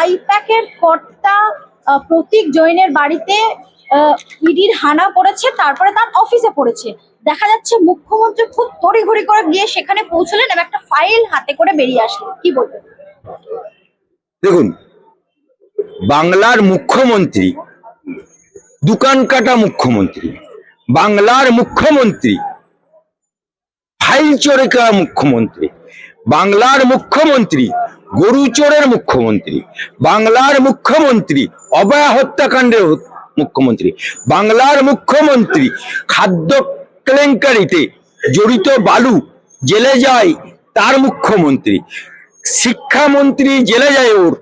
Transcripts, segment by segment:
আইপ্যাকের কর্তা প্রতীক জৈনের বাড়িতে ইডির হানা পড়েছে, তারপরে তার অফিসে পড়েছে। দেখা যাচ্ছে মুখ্যমন্ত্রী খুব তড়িঘড়ি করে গিয়ে সেখানে পৌঁছলেন এবং একটা ফাইল হাতে করে বেরিয়ে আসলেন। কি বলবেন? দেখুন, বাংলার মুখ্যমন্ত্রী, দোকান কাটা মুখ্যমন্ত্রী, বাংলার মুখ্যমন্ত্রী, ফাইল চোরে মুখ্যমন্ত্রী, বাংলার মুখ্যমন্ত্রী গরু চোরের মুখ্যমন্ত্রী, বাংলার মুখ্যমন্ত্রী অবয়া হত্যাকাণ্ডের মুখ্যমন্ত্রী, বাংলার মুখ্যমন্ত্রী, খাদ্য কেলেঙ্কারিতে জড়িত বালু জেলে যায় তার মুখ্যমন্ত্রী, শিক্ষামন্ত্রী জেলে যায় ওর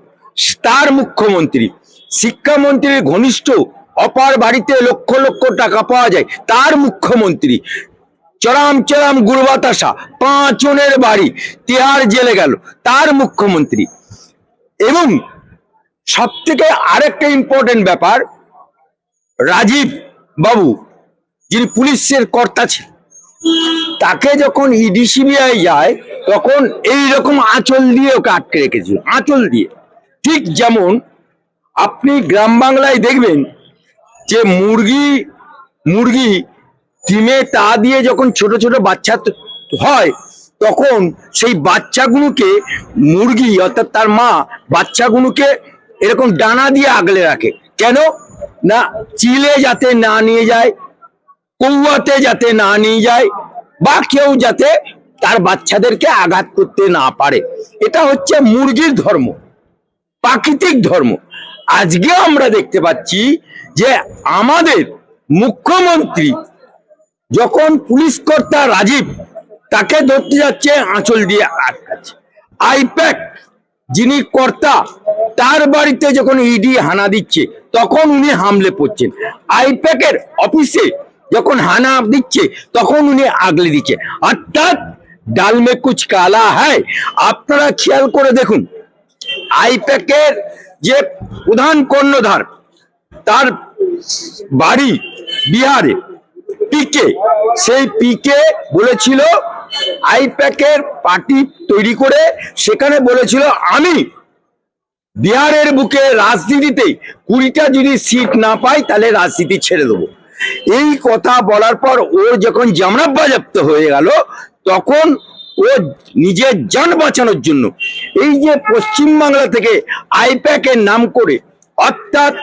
তার মুখ্যমন্ত্রী, শিক্ষামন্ত্রীর ঘনিষ্ঠ অপার বাড়িতে লক্ষ লক্ষ টাকা পাওয়া যায় তার মুখ্যমন্ত্রী চরাম চরাম গুরবাতাসা পাঁচনের বাড়ি, তিহার জেলে গেল, তার মুখ্যমন্ত্রী। এবং সব থেকে আরেকটা ইম্পর্টেন্ট ব্যাপার, রাজীব বাবু, যিনি পুলিশের কর্তা ছিলেন, তাকে যখন ইডি সিবিআই যায়, তখন এই রকম আঁচল দিয়ে ওকে আটকে রেখেছিল, আঁচল দিয়ে। ঠিক যেমন আপনি গ্রাম বাংলায় দেখবেন যে মুরগি মুরগি ডিমে তা দিয়ে যখন ছোট ছোট বাচ্চা হয়, তখন সেই বাচ্চাগুলোকে মুরগি অর্থাৎ তার মা বাচ্চাগুলোকে এরকম ডানা দিয়ে আগলে রাখে। কেন? না, চিলে যাতে না নিয়ে যায়, কৌয়াতে যাতে না নিয়ে যায়, বা কেউ যাতে তার বাচ্চাদেরকে আঘাত করতে না পারে। এটা হচ্ছে মুরগির ধর্ম, প্রাকৃতিক ধর্ম। আজকে আমরা দেখতে পাচ্ছি যে আমাদের মুখ্যমন্ত্রী যখন পুলিশ কর্তা রাজীব তাকে ধরতে যাচ্ছে, আঁচল দিয়ে আটকাচ্ছে। আইপ্যাক, যিনি কর্তা, তার বাড়িতে যখন ইডি হানা দিচ্ছে, তখন উনি হামলে পড়ছেন। আইপ্যাকের অফিসে যখন হানা দিচ্ছে, তখন উনি আগলে দিচ্ছে। অর্থাৎ ডাল মে কুচ কালা হ্যায়? আপনারা খেয়াল করে দেখুন, আইপ্যাকের যে প্রধান কর্ণধার, তার বাড়ি বিহারে পিকে সেই পিকে বলেছিল, আইপ্যাকের পার্টি তৈরি করে সেখানে বলেছিল, আমি বিহারের বুকে রাজনীতিতে কুড়িটা যদি সিট না পাই, তাহলে রাজনীতি ছেড়ে দেবো। এই কথা বলার পর ওর যখন জামরা বাজাপ্ত হয়ে গেল, তখন ও নিজের যান বাঁচানোর জন্য এই যে পশ্চিম বাংলা থেকে আইপ্যাকের নাম করে, অর্থাৎ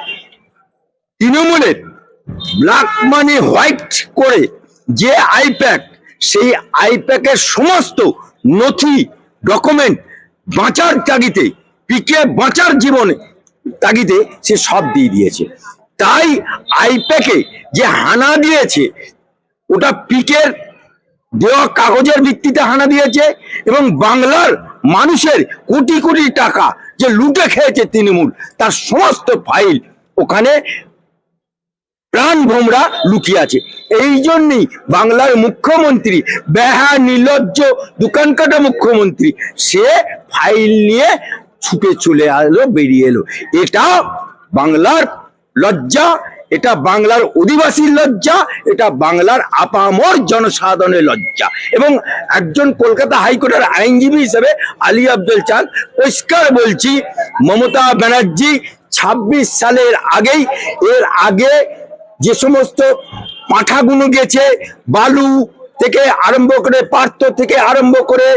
তৃণমূলের ব্ল্যাক মানি হোয়াইট করে যে আইপ্যাক সেই আইপ্যাকের সমস্ত নথি ডকুমেন্ট বাঁচার তাগিতে পিকে বাঁচার জীবনে তাগিদে সে সব দিয়ে দিয়েছে। তাই আইপ্যাকে যে হানা দিয়েছে, ওটা পিকের দেওয়া কাগজের ভিত্তিতে হানা দিয়েছে এবং বাংলার মানুষের কোটি কোটি টাকা যে লুটে খেয়েছে তৃণমূল, তার সমস্ত ফাইল ওখানে প্রাণ ভোমরা লুকিয়ে আছে। এই জন্যই বাংলার মুখ্যমন্ত্রী বেহা নির্লজ্জ দোকান কাটা মুখ্যমন্ত্রী, সে ফাইল নিয়ে ছুটে চলে এলো বেরিয়ে এলো। এটা বাংলার লজ্জা, এটা বাংলার অধিবাসীর লজ্জা, এটা বাংলার আপামর জনসাধারণের লজ্জা। এবং একজন কলকাতা হাইকোর্টের আইনজীবী হিসেবে আলী আব্দুল চাঁদ পরিষ্কার বলছি, মমতা ব্যানার্জি ছাব্বিশ সালের আগেই, এর আগে যে সমস্ত পাঁঠাগুলো গেছে, বালু থেকে আরম্ভ করে পার্থ থেকে আরম্ভ করে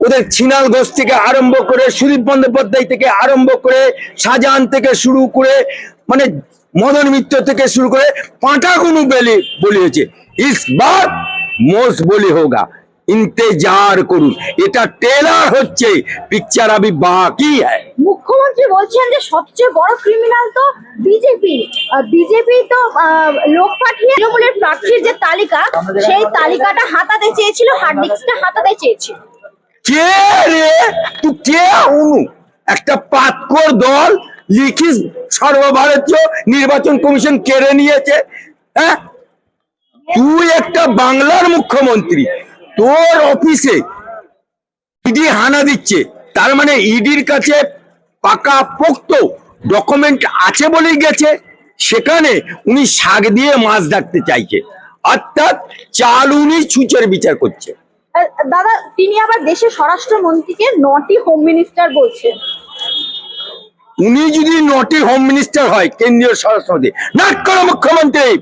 ওদের ছিনাল ঘোষ থেকে আরম্ভ করে সুদীপ বন্দ্যোপাধ্যায় থেকে আরম্ভ করে শাহজাহান থেকে শুরু করে মানে মদন মিত্র থেকে শুরু করে পাঁঠাগুলো বেলি বলি হয়েছে ইসবার মোস বলি হোগা, ইন্তেজার করুন। এটা টেলার হচ্ছে পিকচার আবি বাকি হ্যায়। মুখ্যমন্ত্রী বলছেন যে সবচেয়ে বড় ক্রিমিনাল তো বিজেপি বিজেপি তো লোক পাঠিয়ে তৃণমূলের প্রার্থীর যে তালিকা, সেই তালিকাটা হাতাতে চেয়েছিল হার্ড ডিস্কটা হাতাতে চেয়েছিল। কে রে? তুই কে, অনু? একটা পাতকর দল লিখিস, সর্বভারতীয় নির্বাচন কমিশন কেড়ে নিয়েছে হ্যাঁ? তুই একটা বাংলার মুখ্যমন্ত্রী, তোর অফিসে ইডি হানা দিচ্ছে, তার মানে ইডির কাছে পাকা পোক্ত ডকুমেন্ট আছে বলেই গেছে। সেখানে উনি শাক দিয়ে মাছ ডাকতে চাইছে। অর্থাৎ চাল উনি ছুঁচের বিচার করছে। দাদা তিনি আবার দেশের স্বরাষ্ট্রমন্ত্রীকে নটি হোম মিনিস্টার বলছেন। উনি যদি নটি হোম মিনিস্টার হয় কেন্দ্রীয় স্বরাষ্ট্রমন্ত্রী নাট করো মুখ্যমন্ত্রী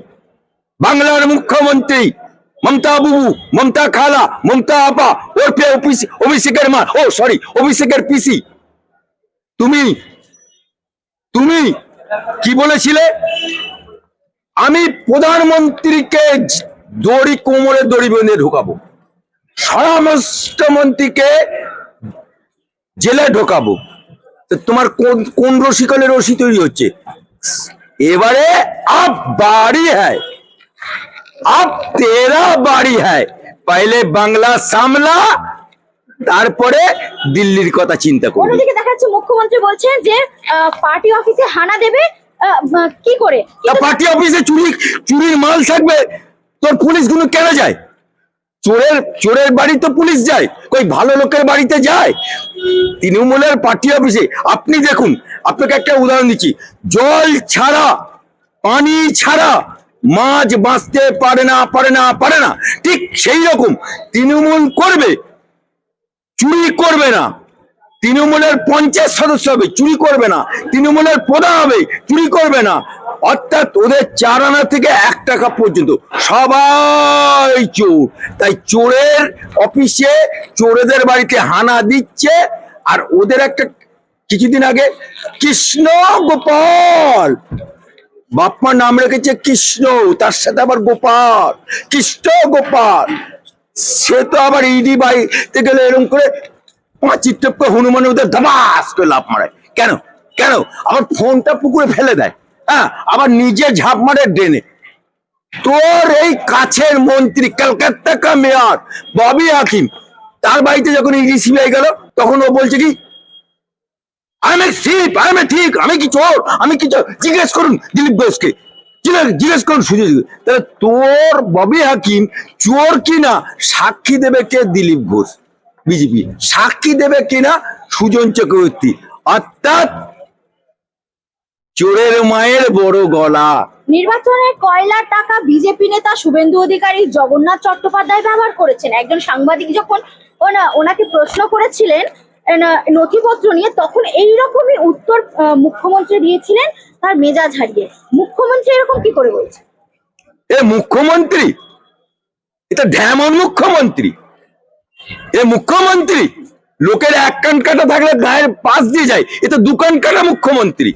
বাংলার মুখ্যমন্ত্রী মমতা বুবু মমতা খালা মমতা আপা অফিস- অভিষেকের মা ও সরি অভিষেকের পিসি তুমি তুমি কি বলেছিলে? আমি প্রধানমন্ত্রীকে দড়ি কোমরে দড়ি বেঁধে ঢোকাবো। স্বরাষ্ট্রমন্ত্রীকে জেলে ঢোকাবো। তোমার কোন কোন রসিকলে রসি তৈরি হচ্ছে? এবারে আপ বাড়ি হ্যায়। আপ তেরা বাড়ি হ্যায়। পাইলে বাংলা সামলা তারপরে দিল্লির কথা চিন্তা করবি। অন্যদিকে দেখা যাচ্ছে মুখ্যমন্ত্রী বলছেন যে পার্টি অফিসে হানা দেবে কি করে? পার্টি অফিসে চুরি চুরির মাল থাকবে তোর পুলিশগুলো কেন যায়? চোরের চোরের বাড়ি তো পুলিশ যায় কই ভালো লোকের বাড়িতে যায়? তৃণমূলের পার্টি অফিসে আপনি দেখুন আপনাকে একটা উদাহরণ দিচ্ছি জল ছাড়া পানি ছাড়া মাছ বাঁচতে পারে না পারে না পারে না। ঠিক সেই রকম তৃণমূল করবে চুরি করবে না। তৃণমূলের পঞ্চায়েত সদস্য হবে, চুরি করবে না। তৃণমূলের প্রধান হবে, চুরি করবে না। অর্থাৎ ওদের চার আনা থেকে এক টাকা পর্যন্ত। সবাই চোর। তাই চোরের অফিসে চোরেদের বাড়িতে হানা দিচ্ছে, আর ওদের একটা কিছুদিন আগে কৃষ্ণ গোপাল। বাপ্পা নাম রেখেছে কৃষ্ণ, তার সাথে আবার গোপাল। কৃষ্ণ গোপাল। সে তো আবার ইডি বাইতে গেলে এরকম করে পাঁচির টপকে হনুমান ওদের ধবাস করে লাভ মারে। কেন? কেন? আবার ফোনটা পুকুরে ফেলে দেয়। হ্যাঁ আবার নিজে ঝাঁপ মারে ড্রেনে তোর এই কাছের মন্ত্রী, কলকাতা কা মেয়র, ববি হাকিম, তার বাড়িতে যখন ইডি সিবিআই গেল, তখন ও বলছে কি, আমি ঠিক আমি ঠিক, আমি কি চোর, আমি কি জিজ্ঞেস করুন দিলীপ ঘোষকে। জিজ্ঞেস- করুন সুজিত তাহলে তোর ববি হাকিম চোর কিনা সাক্ষী দেবে কে দিলীপ ঘোষ? বিজেপি। সাক্ষী দেবে কিনা সুজন চক্রবর্তী। অর্থাৎ চোরের মায়ের বড় গলা। নির্বাচনের কয়লার টাকা বিজেপি নেতা শুভেন্দু অধিকারী জগন্নাথ চট্টোপাধ্যায় ব্যবহার করেছেন? একজন সাংবাদিক যখন ওনা, ওনাকে প্রশ্ন করেছিলেন নথিপত্র নিয়ে তখন এই রকমই উত্তর মুখ্যমন্ত্রী দিয়েছিলেন তার মেজাজ হারিয়ে। মুখ্যমন্ত্রী এরকম কি করে বলছে? এ মুখ্যমন্ত্রী? এটা ঢ্যামন মুখ্যমন্ত্রী। এ মুখ্যমন্ত্রী? লোকের এক কান কাটা থাকলে গায়ের পাশ দিয়ে যায়। এ তো দোকান কাটা মুখ্যমন্ত্রী।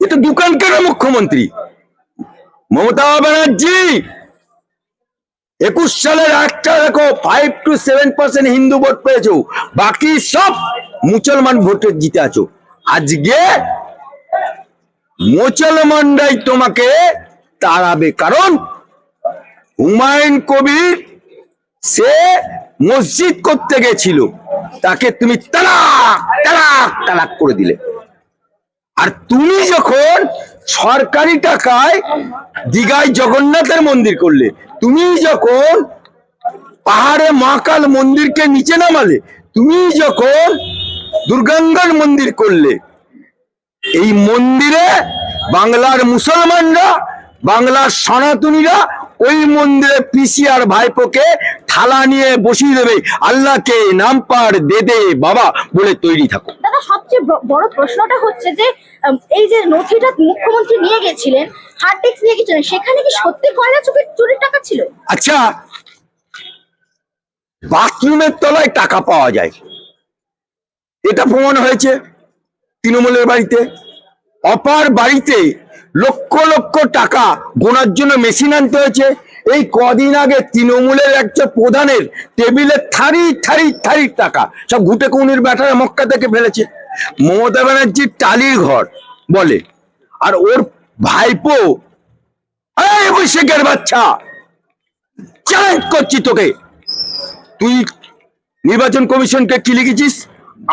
এ তো দোকান কাটা মুখ্যমন্ত্রী। মমতা ব্যানার্জি! একুশ সালের একটা দেখো five two seven percent Hindu vote পেয়েছ। বাকি সব মুসলমান ভোটে জিতে আছো। আজকে মুসলমানরাই তোমাকে তাড়াবে। কারণ হুমায়ুন কবির, সে মসজিদ করতে গেছিল। তাকে তুমি তালাক তালাক তালাক করে দিলে। আর তুমি যখন সরকারি টাকায় দীঘায় জগন্নাথের মন্দির করলে। তুমি যখন পাহাড়ে মহাকাল মন্দিরকে নিচে নামালে, তুমি যখন দুর্গাঙ্গার মন্দির করলে, এই মন্দিরে বাংলার মুসলমানরা, বাংলার সনাতনীরা ওই মন্দিরে পিসি আর ভাইপোকে থালা নিয়ে বসিয়ে দেবে। আল্লাহকে নাম পার দে দে বাবা বলে তৈরি থাকো। দাদা সবচেয়ে বড় প্রশ্নটা হচ্ছে যে এই যে নথিটা মুখ্যমন্ত্রী নিয়ে গেছিলেন হার্ড ডিস্ক নিয়ে গেছিলেন সেখানে কি সত্যি কয়লা চুরির চুরির টাকা ছিল? আচ্ছা বাথরুমের তলায় টাকা পাওয়া যায়। এটা প্রমাণ হয়েছে তৃণমূলের বাড়িতে। অপার বাড়িতে লক্ষ লক্ষ টাকা গোনার জন্য মেশিন আনতে হয়েছে। এই কদিন আগে তৃণমূলের একটা প্রধানের টেবিলে থারি থারি থারি টাকা সব ঘুটে কৌনির ব্যাটারে মক্কা থেকে ফেলেছে। মমতা ব্যানার্জির টালির ঘর বলে। আর ওর ভাইপো অভিষেকের বাচ্চা চ্যালেঞ্জ করছি তোকে। তুই নির্বাচন কমিশনকে কি লিখেছিস?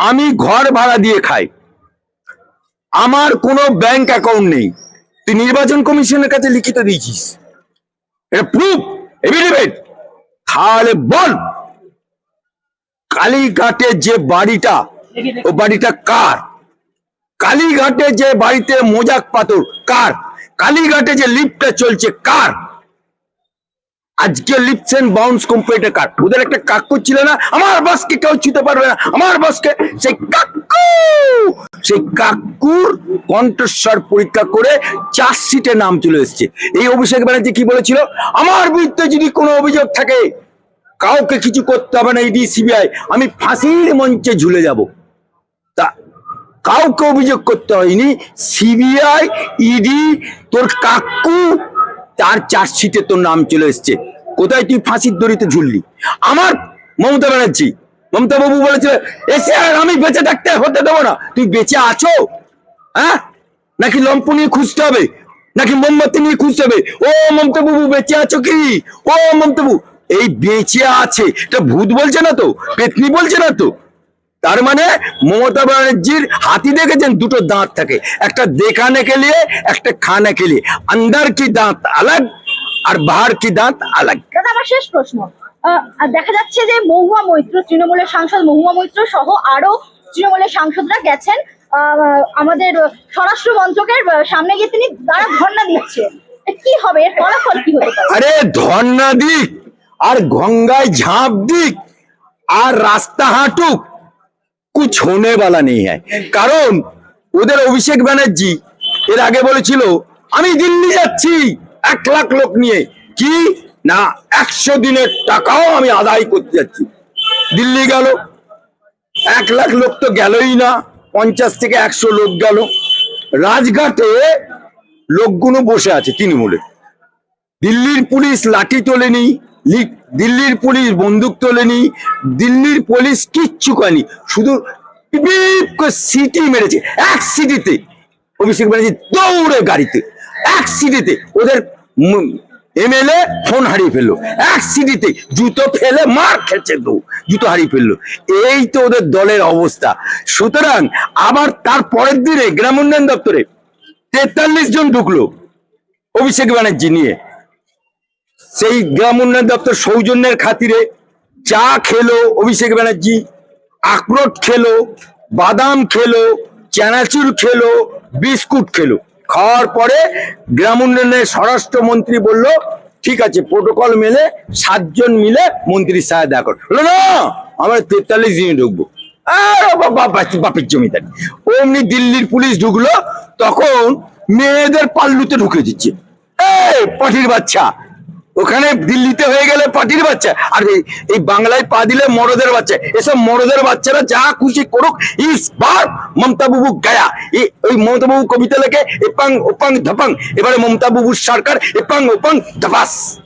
আমি ঘর ভাড়া দিয়ে খাই। আমার কোনো ব্যাংক অ্যাকাউন্ট নেই। তুই নির্বাচন কমিশনের কাছে লিখিত দিয়েছিস। এটা প্রুফ এভিডেভিট তাহলে বল, কালীঘাটে যে বাড়িটা, ও বাড়িটা কার? কালীঘাটে যে বাড়িতে মোজাক পাথর, কার? কালীঘাটে যে লিফটটা চলছে, কার? আজকে লিপস এন্ড বাউন্স কোম্পানিটা কার ওদের একটা কাক্কু ছিল না, আমার বসকে কেউ ছুতে পারবে না। আমার বসকে সেই কাক্কু সেই কাক্কুর কণ্ঠস্বর পরীক্ষা করে চার্জশিটে নাম চলে এসেছে। এই অভিষেক ব্যানার্জি কি বলেছিল? আমার বিরুদ্ধে যদি কোনো অভিযোগ থাকে, কাউকে কিছু করতে হবে না ইডি, সিবিআই। আমি ফাঁসির মঞ্চে ঝুলে যাব। তা কাউকে অভিযোগ করতে হয়নি, সিবিআই, ইডি, তোর কাকু তার চার্জশিটে তোর নাম চলে এসছে। কোথায় তুই ফাঁসির দড়িতে ঝুললি? আমার মমতা ব্যানার্জি, মমতা বাবু বলেছিল, এসে আর আমি বেঁচে থাকতে হতে দেবো না। তুই বেঁচে আছো? হ্যাঁ? নাকি লম্প নিয়ে খুঁজতে হবে? নাকি মোমবাতি নিয়ে খুঁজতে হবে? ও মমতা বাবু, বেঁচে আছো কি? ও মমতা বাবু, এই বেঁচে আছে। এটা ভূত বলছে না তো? পেতনি বলছে না তো? তার মানে মমতা ব্যানার্জির হাতি দেখেছেন দুটো দাঁত থাকে। একটা দেখানে কে লিয়ে একটা খানে কে লিয়ে আন্দার কি দাঁত আলাগ আর বাহার কি দাঁত আলাগ? আমার শেষ প্রশ্ন। দেখা যাচ্ছে যে মহুয়া মৈত্র তৃণমূলের সাংসদ মহুয়া মৈত্র সহ আরও তৃণমূলের সাংসদরা গেছেন। আমাদের স্বরাষ্ট্র মন্ত্রকের সামনে গিয়ে তিনি তারা ধর্ণা দিচ্ছে কি হবে? ফলাফল কি হবে আরে ধর্ণা দিক আর গঙ্গায় ঝাঁপ দিক আর রাস্তা হাঁটুক কুছ হোনে বালা নেই হ্যায় কারণ ওদের অভিষেক ব্যানার্জি এর আগে বলেছিল, আমি দিল্লি যাচ্ছি, এক লাখ লোক নিয়ে। কি? না, একশো দিনের টাকাও আমি আদায় করতে যাচ্ছি। দিল্লি গেল। এক লাখ লোক তো গেলই না, পঞ্চাশ থেকে একশো লোক গেল। রাজঘাটে লোকগুলো বসে আছে তৃণমূলে। দিল্লির পুলিশ লাঠি তোলেনি লি- দিল্লির পুলিশ বন্দুক তোলেনি, দিল্লির পুলিশ কিচ্ছু করেনি, শুধু সিটি মেরেছে, এক সিটিতে। অভিষেক ব্যানার্জি দৌড়ে গাড়িতে, এক সিটিতে। ওদের এমএলএ ফোন হারিয়ে ফেলল, এক সিটিতে। জুতো ফেলে মার খেছে দৌ জুতো হারিয়ে ফেলল। এই তো ওদের দলের অবস্থা। সুতরাং আবার তার পরের দিনে গ্রাম উন্নয়ন দপ্তরে তেতাল্লিশ জন ঢুকলো অভিষেক ব্যানার্জি নিয়ে। সেই গ্রাম উন্নয়ন দপ্তর সৌজন্যের খাতিরে চা খেলো অভিষেক ব্যানার্জি, আখরোট খেলো, বাদাম খেলো চানাচুর খেলো, বিস্কুট খেলো। খাওয়ার পরে গ্রাম উন্নয়নের স্বরাষ্ট্রমন্ত্রী বলল, ঠিক আছে, প্রোটোকল মেলে সাতজন মিলে মন্ত্রীর সাথে দেখা কর। না, আমরা তেতাল্লিশ দিনে ঢুকবো। আর বাপের জমিদার। অমনি দিল্লির পুলিশ ঢুকলো, তখন মেয়েদের পাল্লুতে ঢুকে দিচ্ছে। এই পাটির বাচ্চা ওখানে দিল্লিতে হয়ে গেলে পার্টির বাচ্চা। আর এই- বাংলায় পা দিলে মরদের বাচ্চা। এসব মরদের বাচ্চারা যা খুশি করুক, ইস বার মমতা বাবু গায়া ওই মমতা বাবু কবিতা লেখে, এপাং ওপাং ধপাং। এবারে মমতা বাবুর সরকার, এপাং ওপাং ধপাস।